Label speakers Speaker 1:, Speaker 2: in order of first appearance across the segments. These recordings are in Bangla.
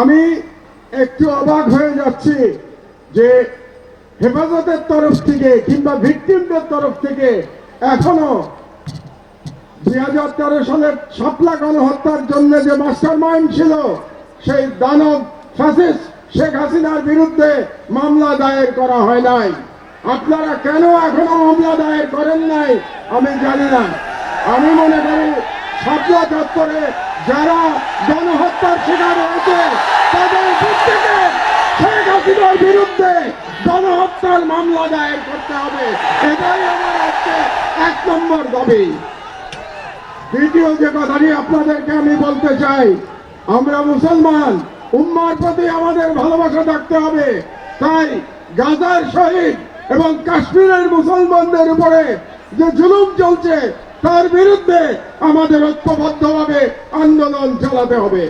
Speaker 1: আমি একটু অবাক হয়ে যাচ্ছি যে হেফাজতের তরফ থেকে কিংবা ভিকটিমদের তরফ থেকে এখনও দুই হাজার তেরো সালের শাপলা গণহত্যার জন্য যে মাস্টার মাইন্ড ছিল, সেই দানব ফ্যাসিস্ট শেখ হাসিনার বিরুদ্ধে মামলা দায়ের করা হয় নাই। আপনারা কেন এখনও মামলা দায়ের করেন নাই? আমি জানি না। আমি মনে করি শাপলা চত্বরে যারা গণহত্যার শিকার হয়েছে, তাদের প্রত্যেকে শেখ হাসিনার বিরুদ্ধে গণহত্যার মামলা দায়ের করতে হবে। এটাই আমার আজকে এক নম্বর দাবি। দ্বিতীয় যে কথাটি আপনাদেরকে আমি বলতে চাই, আমরা মুসলমান, উম্মার প্রতি আমাদের ভালোবাসা থাকতে হবে। তাই গাজার শহীদ এবং কাশ্মীরের মুসলমানদের উপরে যে জুলুম চলছে তার বিরুদ্ধে আমাদের ঐক্যবদ্ধভাবে আন্দোলন চালাতে হবে।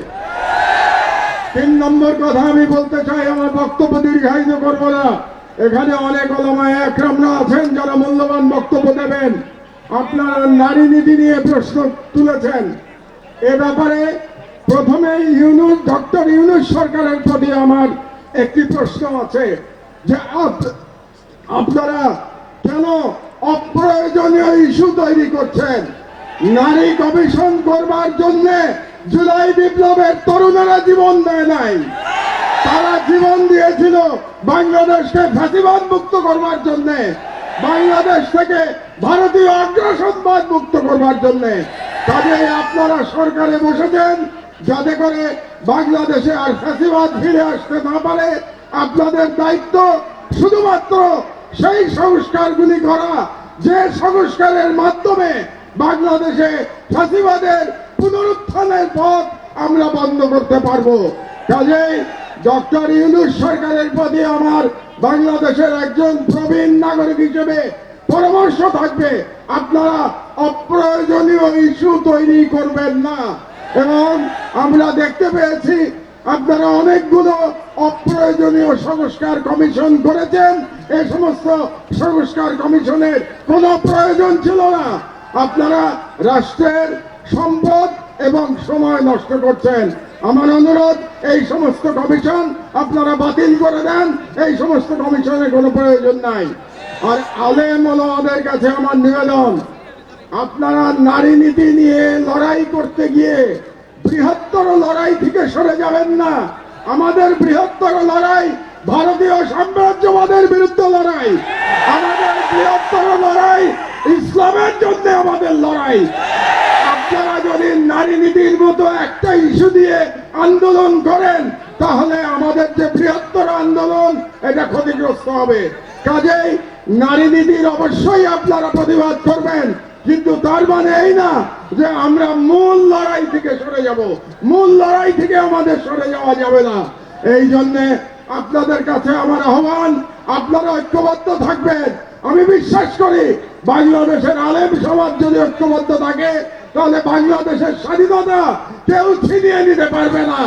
Speaker 1: তিন নম্বর কথা আমি বলতে চাই, আমার বক্তব্য দীর্ঘায়িত করব না। এখানে অনেক ওলামায় একরামরা আছেন, যারা মূল্যবান বক্তব্য দেবেন। আপনারা নারী নীতি নিয়ে প্রশ্ন তুলেছেন। এ ব্যাপারে প্রথমে ইউনুস, ডক্টর ইউনুস সরকারের প্রতি আমার একটি প্রশ্ন আছে যে আপনারা ইস্যু তৈরি করছেন। নারী কমিশন করবার জন্য জুলাই বিপ্লবের তরুণেরা জীবন দেয় নাই। তারা জীবন দিয়েছিল বাংলাদেশকে ফ্যাসিবাদ মুক্ত করবার জন্য, বাংলাদেশ থেকে ভারতীয় অগ্রসনবাদ মুক্ত করবার জন্য। কাজেই আপনারা সরকারে বসেছেন, যাতে করে বাংলাদেশে আর ফ্যাসিবাদ ফিরে আসতে না পারে। আপনাদের দায়িত্ব শুধুমাত্র সেই সংস্কারগুলি করা যে সংস্কারের মাধ্যমে বাংলাদেশে ফাঁসিবাদের পুনরুত্থানের পথ আমরা বন্ধ করতে পারব। কাজেই ডক্টর ইউনুস সরকারের প্রতি আমার বাংলাদেশের একজন প্রবীণ নাগরিক হিসেবে পরামর্শ থাকবে, আপনারা অপ্রয়োজনীয় ইস্যু তৈরি করবেন না। এবং আমরা দেখতে পেয়েছি আপনারা অনেকগুলো অপ্রয়োজনীয় সংস্কার কমিশন করেছেন। এই সমস্ত সংস্কার কমিশনের কোনো প্রয়োজন ছিল না। আপনারা রাষ্ট্রের সম্পদ এবং সময় নষ্ট করছেন। আমার অনুরোধ, এই সমস্ত কমিশন আপনারা বাতিল করে দেন। এই সমস্ত কমিশনের কোনো প্রয়োজন নাই। আর আলেম ওলামাদের কাছে আমার নিবেদন, আপনারা নারী নীতি নিয়ে লড়াই করতে গিয়ে লড়াই থেকে সরে যাবেন না। আমাদের বৃহত্তর লড়াই ভারতীয় সাম্রাজ্যবাদের বিরুদ্ধে লড়াই। আমাদের বৃহত্তর লড়াই ইসলামের জন্য আমাদের লড়াই। আপনারা যদি নারী নীতির মতো একটা ইস্যু দিয়ে আন্দোলন করেন, তাহলে আমাদের যে বৃহত্তর আন্দোলন, এটা ক্ষতিগ্রস্ত হবে। কাজেই নারী নীতির অবশ্যই আপনারা প্রতিবাদ করবেন। কিন্তু তার মানে এই না যে আমরা মূল লড়াই থেকে সরে যাব। মূল লড়াই থেকে আমাদের সরে যাওয়া যাবে না। এই জন্যে আপনাদের কাছে আমার আহ্বান, আপনারা ঐক্যবদ্ধ থাকবেন। আমি বিশ্বাস করি বাংলাদেশের আলেম সমাজ যদি ঐক্যবদ্ধ থাকে, তাহলে বাংলাদেশের স্বাধীনতা কেউ ছিনিয়ে নিতে পারবে না।